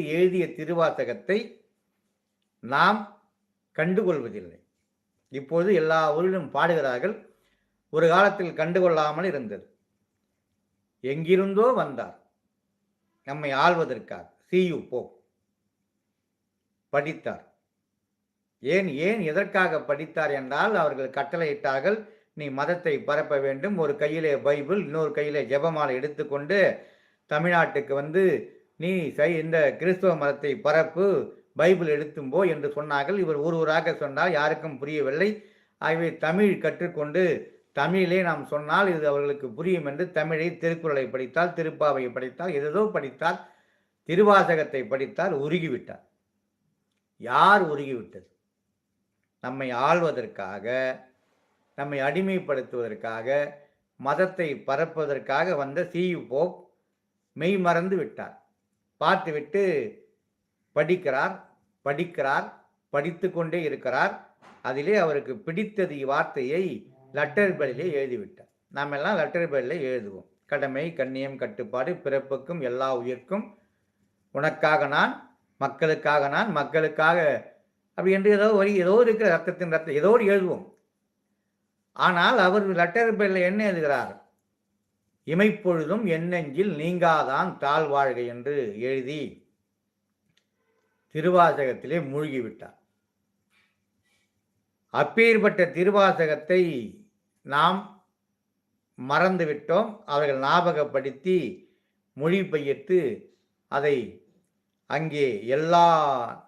எழுதிய திருவாசகத்தை நாம் கண்டுகொள்வதில்லை. இப்போது எல்லா ஊரிலும் பாடுகிறார்கள் ஒரு காலத்தில் கண்டுகொள்ளாமல் இருந்தது. எங்கிருந்தோ வந்தார். நம்மை ஆள்வதற்காக சியு போ. படித்தார். ஏன் ஏன் எதற்காக படித்தார் என்றால் அவர்கள் கட்டளையிட்டார்கள் நீ மதத்தை பரப்ப வேண்டும் ஒரு கையிலே பைபிள் இன்னொரு கையிலே ஜெபமாலை எடுத்துக்கொண்டு தமிழ்நாட்டுக்கு வந்து நீ சை இந்த கிறிஸ்துவ மதத்தை பரப்பு பைபிள் எடுத்தும் போ என்று சொன்னார்கள். இவர் ஒருவராக ஊராக சொன்னால் யாருக்கும் புரியவில்லை. ஆகவே தமிழ் கற்றுக்கொண்டு தமிழிலே நாம் சொன்னால் இது அவர்களுக்கு புரியும் என்று தமிழை திருக்குறளை படித்தால் திருப்பாவையை படித்தால் எதோ படித்தால் திருவாசகத்தை படித்தால் உருகிவிட்டார். யார் உருகிவிட்டது? நம்மை ஆள்வதற்காக நம்மை அடிமைப்படுத்துவதற்காக மதத்தை பரப்புவதற்காக வந்த சியு போப் மெய் மறந்து விட்டார். பார்த்துவிட்டு படிக்கிறார் படிக்கிறார் படித்து கொண்டே இருக்கிறார். அதிலே அவருக்கு பிடித்தது வார்த்தையை லெட்டர் பேடிலே எழுதிவிட்டார். நாம் எல்லாம் லெட்டர் பேடிலே எழுதுவோம். கடமை கண்ணியம் கட்டுப்பாடு பிறப்புக்கும் எல்லா உயிர்க்கும். உனக்காக நான் மக்களுக்காக நான் மக்களுக்காக. அப்படி என்று ஏதோ வரி ஏதோ இருக்கிற ரத்தத்தின் ரத்தம் ஏதோ எழுதுவோம். ஆனால் அவர் லெட்டர் பேரில் என்ன எழுதுகிறார்? இமைப்பொழுதும் எண்ணெஞ்சில் நீங்காதான் தாழ்வாழ்க என்று எழுதி திருவாசகத்திலே மூழ்கிவிட்டார். அப்பேற்பட்ட திருவாசகத்தை நாம் மறந்துவிட்டோம். அவர்கள் ஞாபகப்படுத்தி மொழிபெயர்த்து அதை அங்கே எல்லா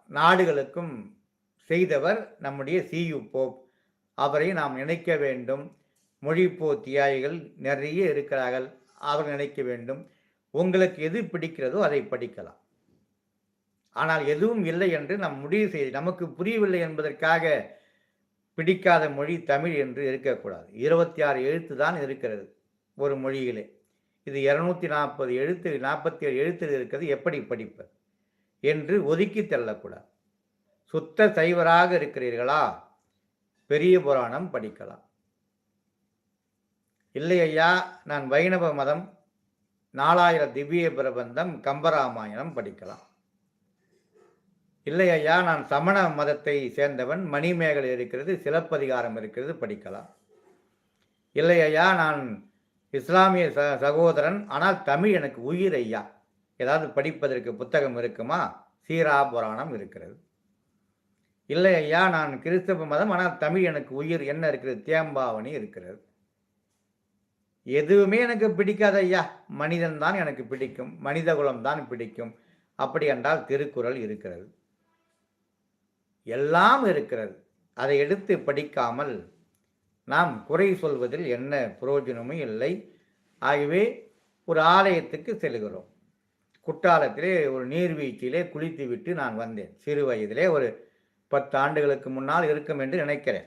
நாடுகளுக்கும் செய்தவர் நம்முடைய சியு போப். அவரை நாம் நினைக்க வேண்டும். மொழிப்போ தியாகிகள் நிறைய இருக்கிறார்கள். அவர்கள் நினைக்க வேண்டும். உங்களுக்கு எது பிடிக்கிறதோ அதை படிக்கலாம். ஆனால் எதுவும் இல்லை என்று நாம் முடிவு செய்து நமக்கு புரியவில்லை என்பதற்காக பிடிக்காத மொழி தமிழ் என்று இருக்கக்கூடாது. இருபத்தி ஆறு எழுத்து தான் இருக்கிறது ஒரு மொழியிலே. இது இருநூத்தி நாற்பது எழுத்து நாற்பத்தி ஏழு எழுத்து இருக்கிறது. எப்படி படிப்பது என்று ஒதுக்கி தள்ளக்கூடாது. சுத்த சைவராக இருக்கிறீர்களா? பெரிய புராணம் படிக்கலாம். இல்லை ஐயா நான் வைணவ மதம் நாலாயிரம் திவ்ய பிரபந்தம் கம்பராமாயணம் படிக்கலாம். இல்லை ஐயா நான் சமண மதத்தை சேர்ந்தவன் மணிமேகலை இருக்கிறது சிலப்பதிகாரம் இருக்கிறது படிக்கலாம். இல்லை ஐயா நான் இஸ்லாமிய ச சகோதரன் ஆனால் தமிழ் எனக்கு உயிர் ஐயா. ஏதாவது படிப்பதற்கு புத்தகம் இருக்குமா? சீரா புராணம் இருக்கிறது. இல்லை ஐயா நான் கிறிஸ்தவ மதம் ஆனால் தமிழ் எனக்கு உயிர். என்ன இருக்கிறது? தேம்பாவணி இருக்கிறது. எதுவுமே எனக்கு பிடிக்காத ஐயா. மனிதன் தான் எனக்கு பிடிக்கும். மனித குலம் தான் பிடிக்கும். அப்படி என்றால் திருக்குறள் இருக்கிறது. எல்லாம் இருக்கிறது. அதை எடுத்து படிக்காமல் நாம் குறை சொல்வதில் என்ன பிரயோஜனமும் இல்லை. ஆகவே ஒரு ஆலயத்துக்கு செல்கிறோம். குற்றாலத்திலே ஒரு நீர்வீழ்ச்சியிலே குளித்து விட்டு நான் வந்தேன். சிறு வயதிலே ஒரு பத்து ஆண்டுகளுக்கு முன்னால் இருக்கும் என்று நினைக்கிறேன்.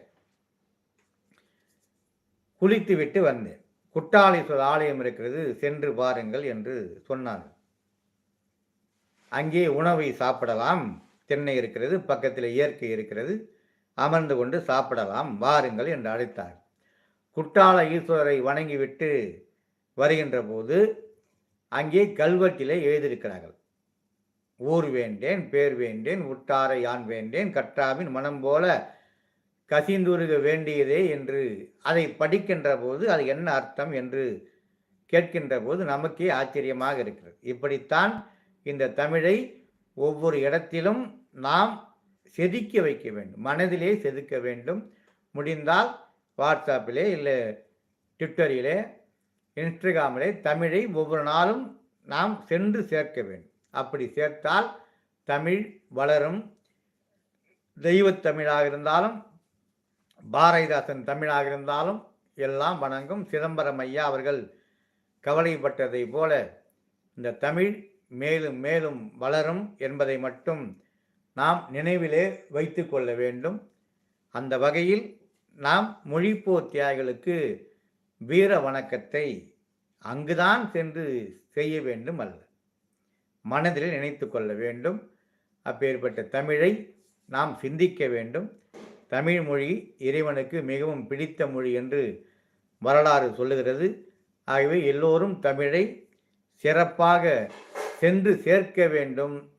குளித்து விட்டு வந்தேன். குட்டாளீஸ்வரர் ஆலயம் இருக்கிறது சென்று பாருங்கள் என்று சொன்னார்கள். அங்கே உணவை சாப்பிடலாம். தென்னை இருக்கிறது பக்கத்தில் இயற்கை இருக்கிறது. அமர்ந்து கொண்டு சாப்பிடலாம் வாருங்கள் என்று அழைத்தார் குட்டால ஈஸ்வரரை வணங்கிவிட்டு வருகின்ற போது அங்கே கல்வெட்டிலே எழுதியிருக்கிறார்கள். ஊர் வேண்டேன் பேர் வேண்டேன் உட்டாரை யான் வேண்டேன் கற்றாவின் மனம் போல கசிந்துருக வேண்டியதே என்று அதை படிக்கின்ற போது அது என்ன அர்த்தம் என்று கேட்கின்ற போது நமக்கே ஆச்சரியமாக இருக்கிறது. இப்படித்தான் இந்த தமிழை ஒவ்வொரு இடத்திலும் நாம் செதுக்க வைக்க வேண்டும். மனதிலே செதுக்க வேண்டும். முடிந்தால் வாட்ஸ்அப்பிலே இல்லை ட்விட்டரிலே இன்ஸ்டாகிராமிலே தமிழை ஒவ்வொரு நாளும் நாம் சென்று சேர்க்க வேண்டும். அப்படி சேர்த்தால் தமிழ் வளரும். தெய்வத்தமிழாக இருந்தாலும் பாரதிதாசன் தமிழாக இருந்தாலும் எல்லாம் வணங்கும் சிதம்பரம் ஐயா அவர்கள் கவலைப்பட்டதை போல இந்த தமிழ் மேலும் மேலும் வளரும் என்பதை மட்டும் நாம் நினைவிலே வைத்து கொள்ள வேண்டும். அந்த வகையில் நாம் மொழிப்போர் தியாகிகளுக்கு வீர வணக்கத்தை அங்குதான் சென்று செய்ய வேண்டும் அல்ல. மனதில் நினைத்து கொள்ள வேண்டும். அப்பேற்பட்ட தமிழை நாம் சிந்திக்க வேண்டும். தமிழ் மொழி இறைவனுக்கு மிகவும் பிடித்த மொழி என்று வரலாறு சொல்லுகிறது. ஆகவே எல்லோரும் தமிழை சிறப்பாக சென்று சேர்க்க வேண்டும்.